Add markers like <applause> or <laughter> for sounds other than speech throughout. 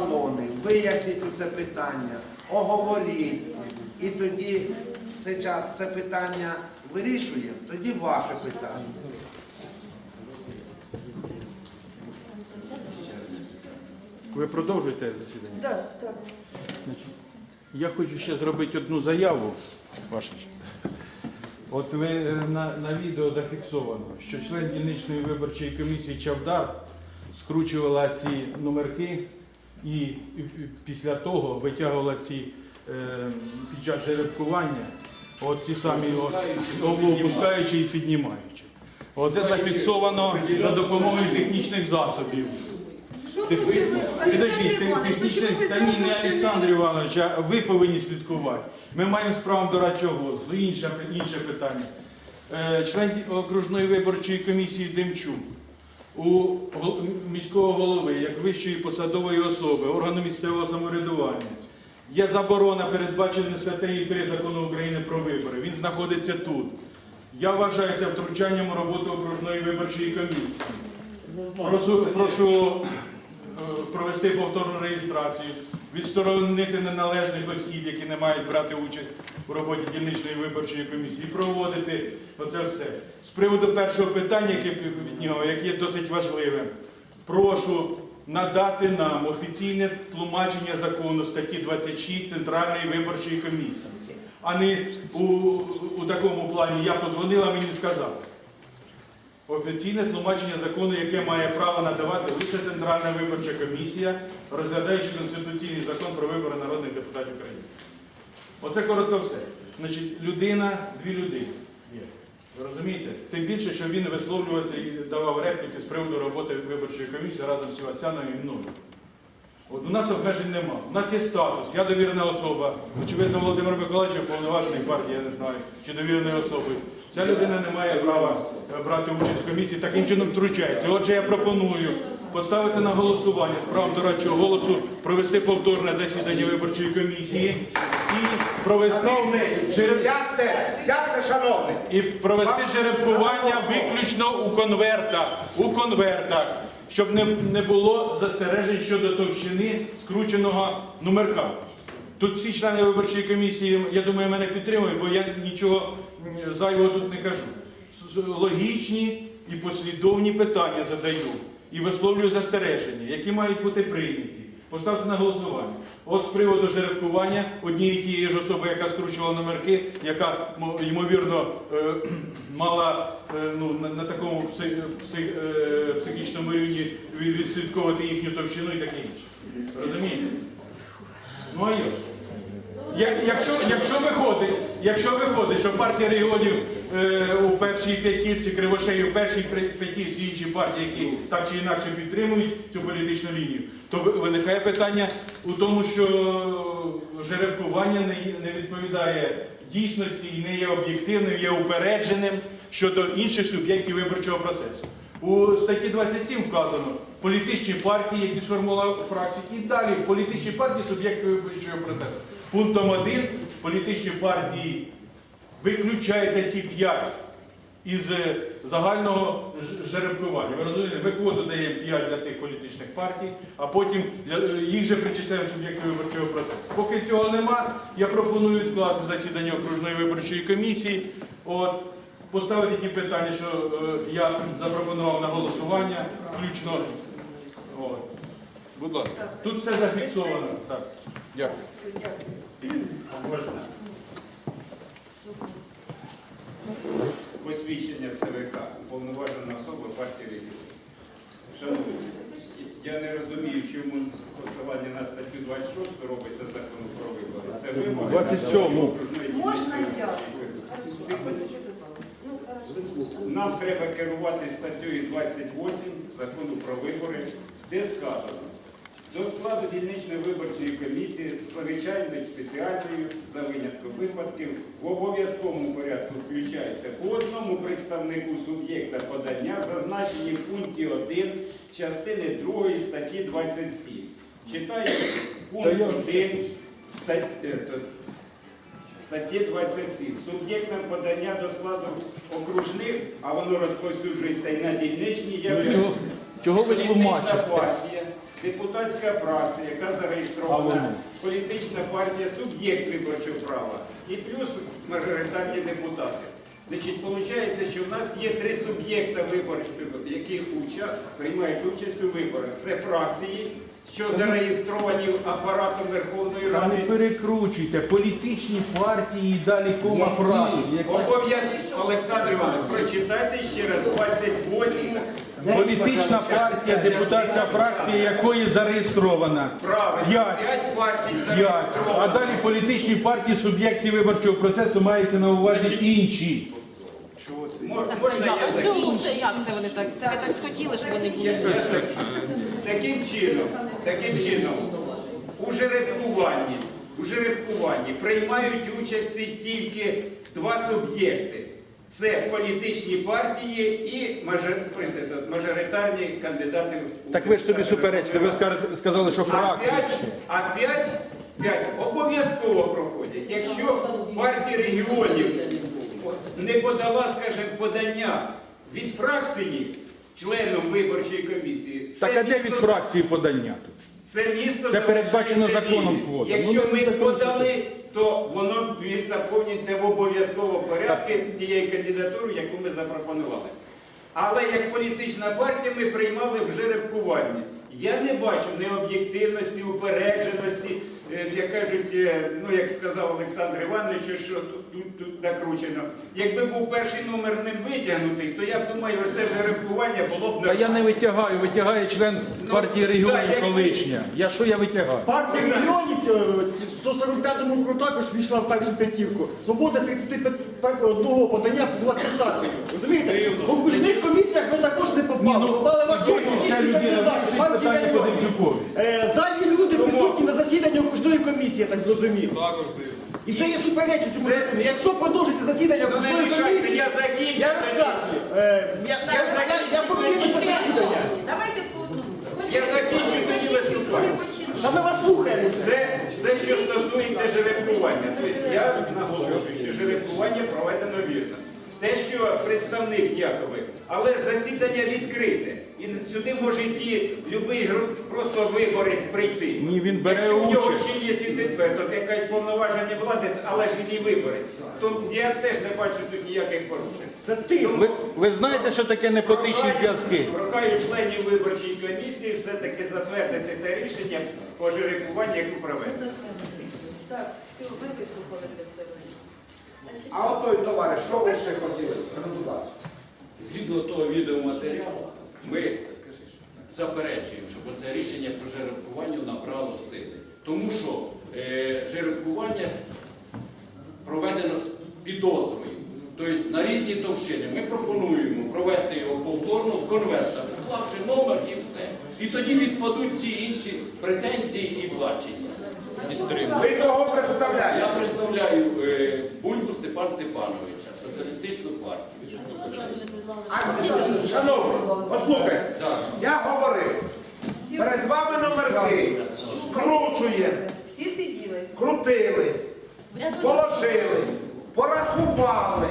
Шановний, виясніть усе питання, оговоріть. І тоді зараз це питання вирішуємо, тоді ваше питання. Ви продовжуєте засідання? Да, так. Значить, я хочу ще зробити одну заяву. Ваша. От ви е, на, на відео зафіксовано, що член дільничної виборчої комісії Чавдар скручувала ці номерки і, після того витягувала ці е, під час жеребкування, от ці самі опускаючи і піднімаючи. Оце зафіксовано за допомогою технічних засобів. Почему ви та ні, не Олександр Іванович, а ви повинні слідкувати. Ми маємо справу дорадчого голосу, інше, інше питання. Е, Член окружної виборчої комісії Демчук у міського голови, як вищої посадової особи, органу місцевого самоврядування. Є заборона, передбачена статтею 3 закону України про вибори. Він знаходиться тут. Я вважаю це втручанням у роботу окружної виборчої комісії. Прошу, прошу е, провести повторну реєстрацію, відсторонити неналежних осіб, які не мають брати участь у роботі дільничної виборчої комісії, проводити оце все. З приводу першого питання, яке від нього, яке є досить важливим, прошу надати нам офіційне тлумачення закону статті 26 Центральної виборчої комісії, а не у, у такому плані я позвонила, мені сказали. Офіційне тлумачення закону, яке має право надавати лише Центральна виборча комісія, розглядаючи Конституційний закон про вибори народних депутатів України. Оце коротко все. Значить, людина, дві людини. Ви розумієте? Тим більше, що він висловлювався і давав репліки з приводу роботи виборчої комісії разом з Севастьяном і мною. От у нас обмежень нема. У нас є статус, я довірена особа. Очевидно, Володимир Миколаївич повноважений партії, я не знаю, чи довіреною особою. Ця людина не має права е, брати участь в комісії, таким чином втручається. Отже, я пропоную поставити на голосування з правом дорадчого голосу, провести повторне засідання виборчої комісії і провести жереб- Сядьте, сядьте, шановний. і провести жеребкування виключно у конвертах. У конвертах, щоб не, не було застережень щодо товщини скрученого номерка. Тут всі члени виборчої комісії, я думаю, мене підтримують, бо я нічого зайвого тут не кажу. Логічні і послідовні питання задаю і висловлюю застереження, які мають бути прийняті. Поставте на голосування. От з приводу жеребкування однієї тієї ж особи, яка скручувала номерки, яка ймовірно е, <clears throat> мала е, ну, на, такому пси- пси- е, психічному рівні відслідковувати їхню товщину і таке інше. Розумієте? Ну а як? же? Як- Якщо, якщо виходить, якщо виходить, що партія регіонів е, у першій п'ятірці, Кривошеї у першій п'ятірці інші партії, які так чи інакше підтримують цю політичну лінію, то виникає питання у тому, що жеребкування не, не відповідає дійсності і не є об'єктивним, є упередженим щодо інших суб'єктів виборчого процесу. У статті 27 вказано політичні партії, які сформували фракції, і далі політичні партії суб'єкти виборчого процесу. Пунктом 1 політичні партії виключаються ці п'ять із е, загального жеребкування. Ви розумієте, ми квоту даємо 5 для тих політичних партій, а потім для, е, їх же причисляємо суб'єкти виборчого процесу. Поки цього нема, я пропоную відкласти засідання окружної виборчої комісії. От, поставити ті питання, що е, я запропонував на голосування, включно. От. Будь ласка. Тут все зафіксовано. Так. Дякую. Посвідчення ЦВК, уповноважена особа партії регіонів. Шановні, я не розумію, чому посилання на статтю 26 робиться закону про вибори. Це вимоги 27-му. Можна я? Нам треба керувати статтею 28 закону про вибори, де сказано, до складу дільничної виборчої комісії з звичайною спеціальною за винятком випадків в обов'язковому порядку включається по одному представнику суб'єкта подання, зазначені в пункті 1 частини 2 статті 27. Читаю пункт 1 статті. Статті 27. Суб'єктом подання до складу окружних, а воно розповсюджується і на дільничні, Ну, являється чого, чого ви політична партія, депутатська фракція, яка зареєстрована, політична партія, суб'єкт виборчого права і плюс мажоритарні депутати. Значить, виходить, що в нас є три суб'єкта виборчого, які уча- приймають участь у виборах. Це фракції, що зареєстровані апаратом Верховної Та не перекручуйте, політичні партії і далі кома фракції. Обов'язково, Олександр Іванович, прочитайте ще раз 28 Політична партія, депутатська фракція якої зареєстрована. правильно, П'ять. партій. А далі політичні партії, суб'єкти виборчого процесу мається на увазі інші. Мо- Можна я А чому це як це вони так? Це ви так схотіли, щоб вони були? Таким чином, таким чином, у жеребкуванні, у жеребкуванні приймають участь тільки два суб'єкти. Це політичні партії і мажоритарні кандидати. Так ви ж собі суперечите, ви сказали, що А фракція. а п'ять, п'ять обов'язково проходять. Якщо партія регіонів не подала, скажімо, подання від фракції членом виборчої комісії, Так а де від фракції подання? Це місто Це передбачено законом квота. Якщо Ну, ми подали, то воно заповнюється в обов'язково порядку тієї кандидатури, яку ми запропонували. Але як політична партія ми приймали в жеребкуванні. Я не бачу необ'єктивності, упередженості, е, як кажуть, е, ну як сказав Олександр Іванович, що, що тут, тут, накручено. Якби був перший номер ним витягнутий, то я думаю, це жеребкування було б Та я не витягаю, витягає член партії да, регіонів колишня. Я що я витягаю? Партія регіонів е, 145-му року також війшла в першу п'ятірку. Свобода 31 подання була 30 Розумієте? В окружних комісіях ви також не попали. ну, Попали ваші кандидати. Демчукові. Е, Зайві люди присутні на засіданні окружної комісії, я так зрозумів. І це є закону. Якщо продовжиться засідання окружної комісії, я розказую. Е, Я покину це засідання. Давайте по одному. Я закінчу, тоді виступаю. Та ми вас слухаємо. Це, що стосується жеребкування. Тобто я наголошую, що жеребкування проведено вірно. Те, що представник Якови, але засідання відкрите. І сюди може йти будь-який просто виборець прийти. Ні, він бере Якщо у нього участь. ще є ідентифікат, якась повноваження влади, але ж він і виборець. То я теж не бачу тут ніяких порушень. Це ти. Ви, ви знаєте, що таке непотичні зв'язки? Прохаю членів виборчої комісії все-таки затвердити те рішення по жеребкуванню, яке проведено. Так, все, ми вислухали. Значить, А от той товариш, що ви ще хотіли? Будь. Згідно того відеоматеріалу, ми заперечуємо, щоб це рішення про жеребкування набрало сили. Тому що е, жеребкування проведено з підозрою. Тобто на різні товщини. Ми пропонуємо провести його повторно в конвертах, вклавши номер і все. І тоді відпадуть всі інші претензії і бачення. Ви кого представляєте? Я представляю е, Бульбу Степан Степановича, соціалістичну партію. Шановні, послухайте, я говорив, перед вами номерки, скручуємо, всі сиділи. крутили, положили, порахували.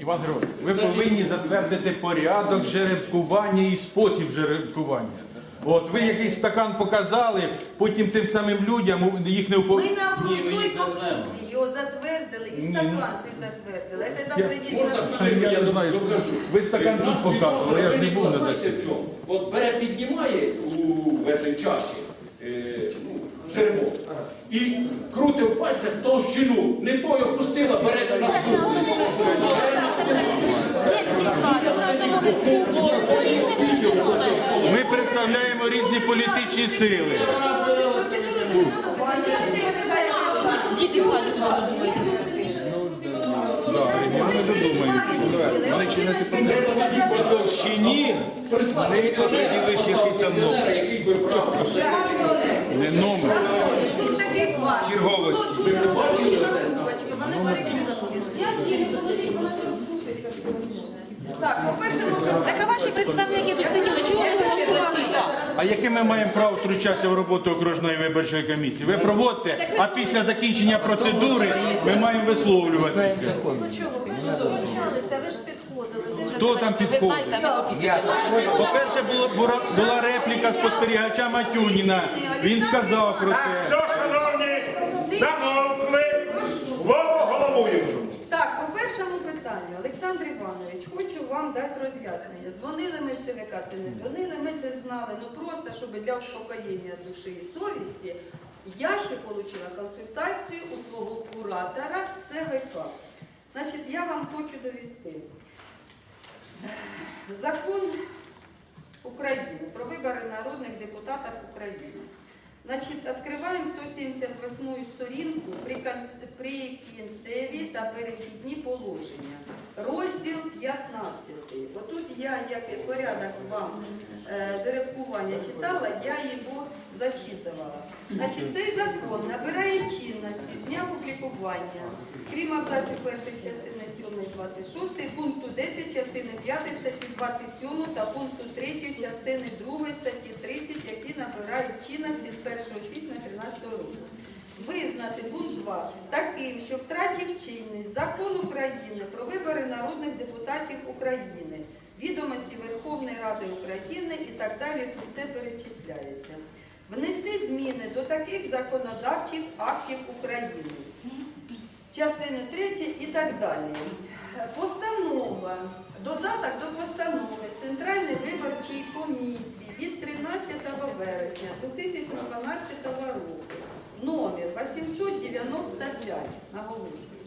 Іван Григорович, ви повинні затвердити порядок жеребкування і спосіб жеребкування. От ви якийсь стакан показали, потім тим самим людям їх не упов... Ми на окружній комісії його затвердили, і стакан цей затвердили. Це Можна не хвилину, Я знаю. докажу. Ви стакан нас тут показували, я ж не був на знаєте, засіданні. в чому? От бере, піднімає у цій чаші е, ну, жеребок і крутив пальцем товщину. Не той опустила, бере наступний. Ми представляємо різні політичні сили. Діти не По мільйонера, поставив мільйонера, який би брав. не номер. Черговості. Ви бачили це? Вони перекрили. Так, по-перше, ми Так а ваші представники тут сиділи, чого ви голосували за? А яке ми маємо право втручатися в роботу окружної виборчої комісії? Ви проводите, а після закінчення процедури ми маємо висловлюватися. Ну чого, ж долучалися, ви ж підходили. Хто там Я. По-перше, було- була, була репліка спостерігача Матюніна. Він сказав про це. Все, шановні, замовкли. Слово головуючому. Так, по першому питанню, Олександр Іванович, хочу вам дати роз'яснення. Дзвонили ми в ЦВК, це не дзвонили, ми це знали. Ну просто, щоб для успокоєння душі і совісті, я ще отримала консультацію у свого куратора ЦВК. Значить, я вам хочу довести. Закон України про вибори народних депутатів України. Значить, відкриваємо 178 сторінку при, кінцеві та перехідні положення. Розділ 15. Отут я, як порядок вам е, жеребкування читала, я його зачитувала. Значить, цей закон набирає чинності з дня публікування, крім абзаців першої частини 7 26, пункту 10 частини 5 статті 27 та пункту 3 частини 2 статті 30, які набирають чинності з 1 січня 2013 року. Визнати пункт 2 таким, що втратив чинність закон України про вибори народних депутатів України, відомості Верховної Ради України і так далі, це перечисляється. Внести зміни до таких законодавчих актів України частину 3 і так далі. Постанова, додаток до постанови Центральної виборчої комісії від 13 вересня 2012 року, номер 895, наголошую.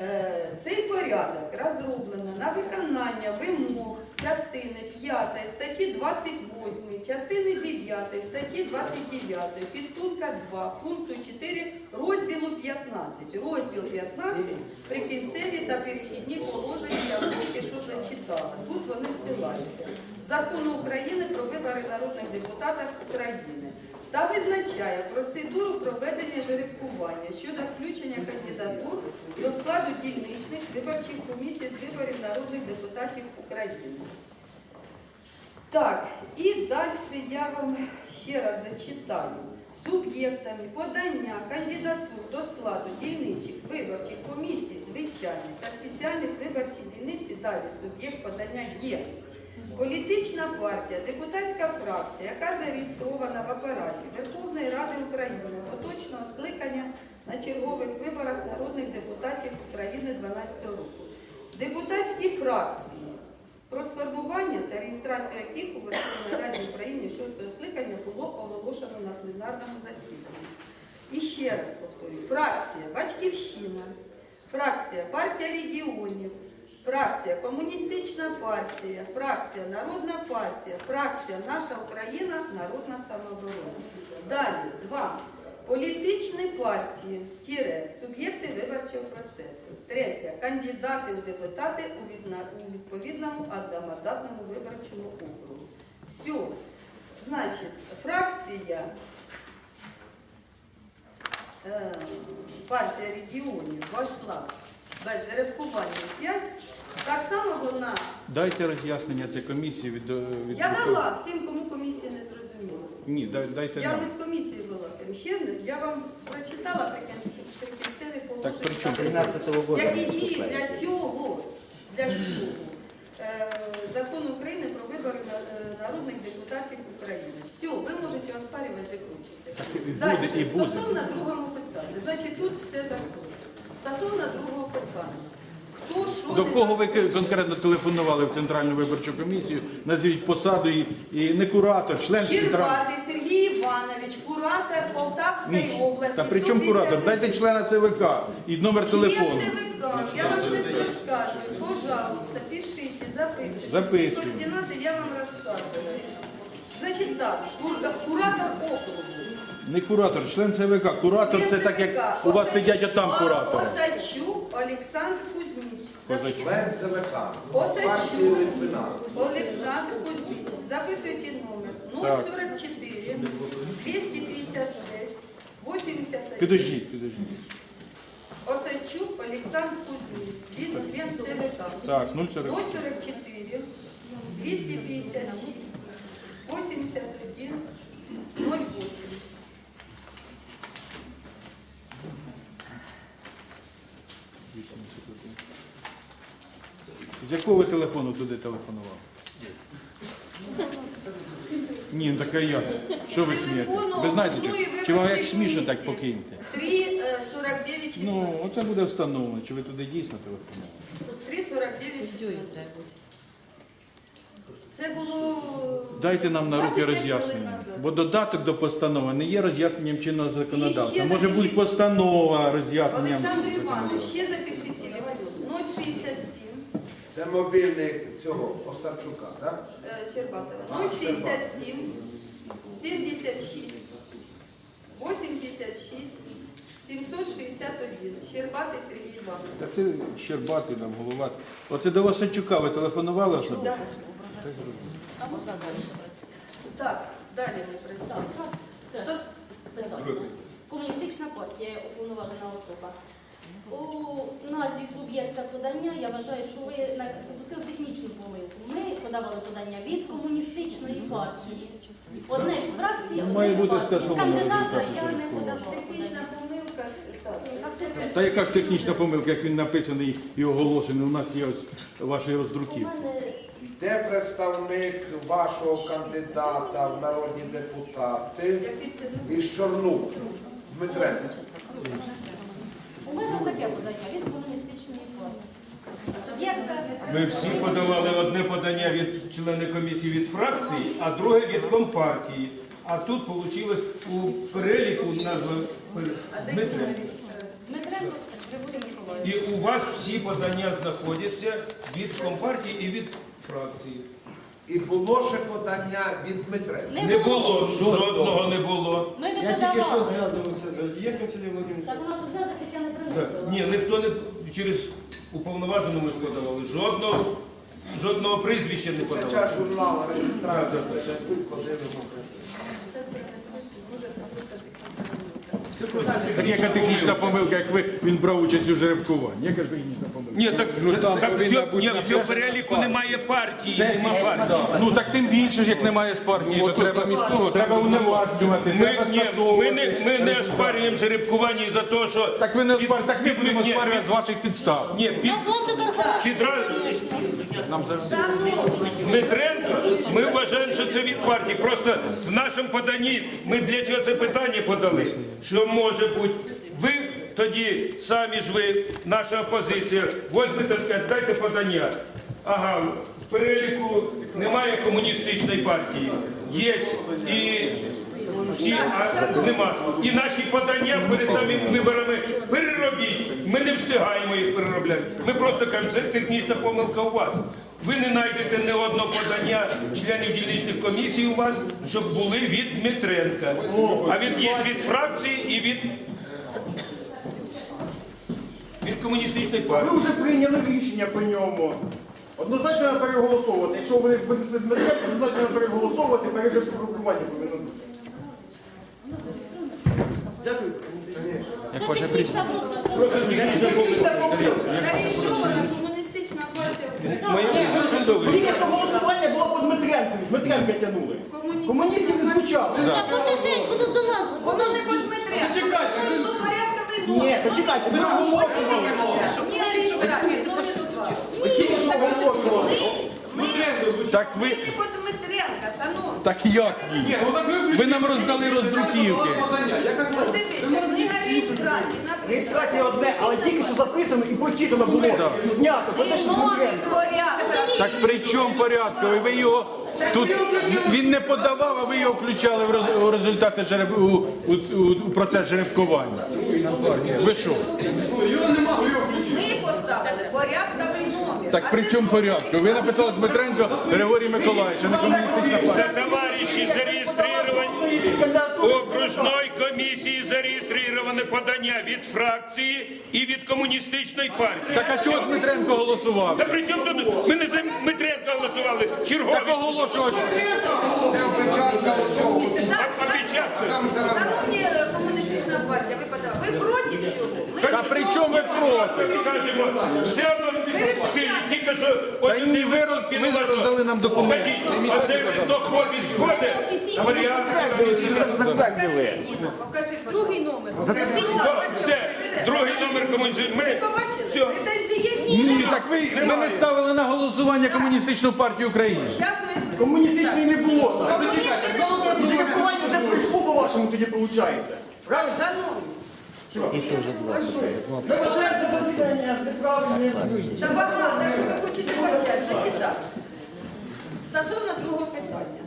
Е, Цей порядок розроблено на виконання вимог частини 5 статті 28, частини 9 статті 29, підпункта 2, пункту 4 розділу 15. Розділ 15 прикінцеві та перехідні положення я що зачитала. Тут вони ссилаються. Закону України про вибори народних депутатів України та визначає процедуру проведення жеребкування щодо включення кандидатур до складу дільничних виборчих комісій з виборів народних депутатів України. Так, і далі я вам ще раз зачитаю. Суб'єктами подання кандидатур до складу дільничих виборчих комісій, звичайних та спеціальних виборчих дільниць, далі суб'єкт подання є. Політична партія, депутатська фракція, яка зареєстрована в апараті Верховної Ради України поточного скликання на чергових виборах народних депутатів України 2012 року. Депутатські фракції, про сформування та реєстрацію яких у Верховній Раді України 6 скликання було оголошено на пленарному засіданні. І ще раз повторюю, фракція Батьківщина, фракція Партія регіонів, фракція Комуністична партія, фракція Народна партія, фракція Наша Україна, Народна самооборона. Далі два. Політичні партії, тіре, суб'єкти виборчого процесу. Третє. Кандидати у депутати у відповідному одномандатному виборчому округу. Все. Значить, фракція е, партія регіонів вошла без жеребкування 5. Так само вона. Дайте роз'яснення цієї комісії від, е, від Я дала всім, кому комісія не зрозуміла. Ні, дай- дайте Я нам. не з комісії була тим ще не. Я вам прочитала прикінцеві прикінцеві Так при чому? положення, які діють для цього, для цього е, закону України про вибори на- е, народних депутатів України. Все, ви можете оспарювати, викручувати. Далі, і буде. стосовно другого питання. Значить, тут все законно. Стосовно другого питання. Хто що До не кого ви так конкретно телефонували в Центральну виборчу комісію? Назвіть посаду і, і не куратор, член центральної. Щербатий Сергій Іванович, куратор Полтавської Ні. області. Та при чому куратор? 150 Дайте члена ЦВК і номер телефону. Є ЦВК, я вам щось розказую. Пожалуйста, пишіть, записуйте. Записуємо. Всі координати я вам розказую. Значить так, кур- куратор округу. Не куратор, член ЦВК. Куратор це так, як у вас сидять отам куратори. Осадчук Олександр Кузьміч. Козачук. Член ЦВК. Осадчук. Литвина. Олександр Кузьміч. Записуйте номер 044 256 81. Підождіть, підождіть. Осадчук Олександр Кузьміч. Він член ЦВК. Так, 0,40. 044 256 81 08. З якого ви телефону туди телефонували? Ні, ну а як? Що ви смієте? Ви знаєте, чи, чи вам як смішно так покиньте? 3,49 Ну, оце буде встановлено, чи ви туди дійсно телефонували. 3, 49, 16. Це було... Дайте нам на руки 25 хвилин роз'яснення. назад. Бо додаток до постанови не є роз'ясненням чинного законодавства. ще Може бути запишіть. постанова роз'ясненням. Олександр Іванович, ще запишіть телефон. 067 Це мобільник цього Осадчука, так? е, Щербатова. 067 76 86 761. Щербатий Сергій Іванович. Та це Щербатий нам голова. Оце до Васильчука ви телефонували особисто? Да. Так, далі ми працюємо. Сто- Комуністична партія уповноважена особа. У назві суб'єкта подання я вважаю, що ви на- допустили технічну помилку. Ми подавали подання від комуністичної партії. Одне від фракції, одне Має від бути партії. скасовано Кандидата результати я не подавала. Технічна помилка. Та яка ж технічна помилка, як він написаний і оголошений, у нас є ось ваші У роздруківки. мене Де представник вашого кандидата в народні депутати із Чорнук? Дмитренко. у мене таке подання від комуністичної партії. Ми всі подавали одне подання від члени комісії від фракції, а друге від компартії. А тут вийшло у переліку назва Дмитренко. І у вас всі подання знаходяться від компартії і від фракції. І було ще подання від Дмитренка. Не було, жодного не було. Ми не Я тільки що подавали. зв'язувався з Олієм Сергієм Володимировичем. Так вона що зв'язок, я не принесла. Ні, ніхто не через уповноважену ми ж подавали. Жодного, жодного прізвища не Це подавали. час журнала реєстрація. Зараз подивимося. Так яка технічна помилка, як ви він брав участь у жеребкуванні? Яка ж технічна помилка? Ні, так, Ну, там так в, повинна цьому, бути ні, в цьому написано переліку немає партії, нема партії. Ну так тим більше ж, як немає з партії, то треба, між того, треба уневажнювати, Ми, треба ні, ми, скасовувати. не, ми не оспарюємо жеребкування за те, що... Так ви не оспар... так ми будемо ні, оспарювати з ваших підстав. Ні, під, Я вам тепер Нам зараз... Дмитренко, ми вважаємо, що це від партії. Просто в нашому поданні ми для чого це питання подали. Що може бути, ви тоді самі ж ви, наша опозиція, возьмете сказати, дайте подання. Ага, в переліку немає комуністичної партії. Є і всі, а нема. І наші подання перед самими виборами переробіть. Ми не встигаємо їх переробляти. Ми просто кажемо, це технічна помилка у вас. Ви не знайдете ні одного подання членів дільничних комісій у вас, щоб були від Дмитренка. А від є від фракції і від, від комуністичної партії. Ви вже прийняли рішення по ньому. Однозначно треба переголосовувати. Якщо ви винесли Дмитренко, однозначно треба переголосовувати, пережеркування повинно бути. Дякую. Як ваше прізвище? Зареєстрована комуністична партія. Тільки що голосування було по Дмитренку. Дмитренка тягнули. Комуністів не звучало. Я потихеньку тут до нас. Воно не під Дмитренко. Воно йшло порядковий номер. Ні, почекайте, ви не оголошували. Ні, реєстрація, номер два. Тільки що оголошували. Так ви... Шановні. Так як ні? Ви нам роздали роздруківки. Книга реєстрації. Реєстрація одне, але тільки що записано і прочитано було. І знято. Про те, що. Так при чому порядковий? Ви його тут він не подавав, а ви його включали в роз- у результати жереб... у, у, у, у процес жеребкування. Ви що? Ми поставили. Так при чому порядку? Ви написали Дмитренко Григорій Миколаївич, а не комуністична партія. Та товариші зареєстровані окружної комісії зареєстроване подання від фракції і від комуністичної партії. Так а чого Дмитренко голосував? Та при чому тут ми не за Дмитренка голосували? Чергові Так оголошував, що опечатки. Шановні е, комуністична партія, ви подали. Ви проти цього? Та при чому ви проти? Все одно в силі, тільки що Та ні, ви, роз- ви роздали нам документи. Скажіть, оцей листок хобіт сходить, варіант. Покажи, покажи, Другий номер. Все, другий номер комунізму. Ви Ми побачили? Претензії є? Ні, так ви, не ставили на голосування комуністичну партію України. Щас ми... Комуністичної не було. Комуністи не було. Жеребкування вже прийшло по-вашому тоді виходить. Правильно? Шановні, Ви вважаєте засідання неправильне? та багато, що ви хочете почати. Значить так. Стосовно другого питання.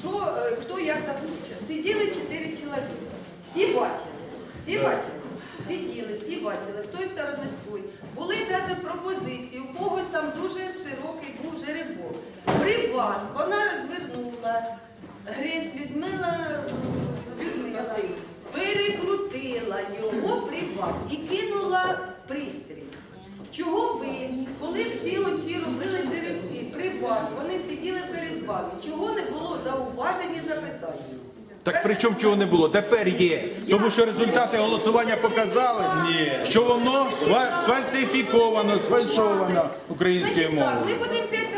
Що, е, хто як захоче? Сиділи чотири чоловіки. Всі бачили. Всі бачили. Сиділи, всі бачили, з тої сторони, з тої. Були навіть пропозиції, у когось там дуже широкий був жеребок. При вас вона розвернула Гресь Людмила перекрутила його при вас і кинула в пристрій. Чого ви, коли всі оці робили жеребки при вас, вони сиділи перед вами, чого не було зауважень і запитань? Так при чому чого не було? Тепер є. Тому що результати голосування показали, що воно сфальсифіковано, сфальшовано українською Значить так, мовою. ми будемо п'ять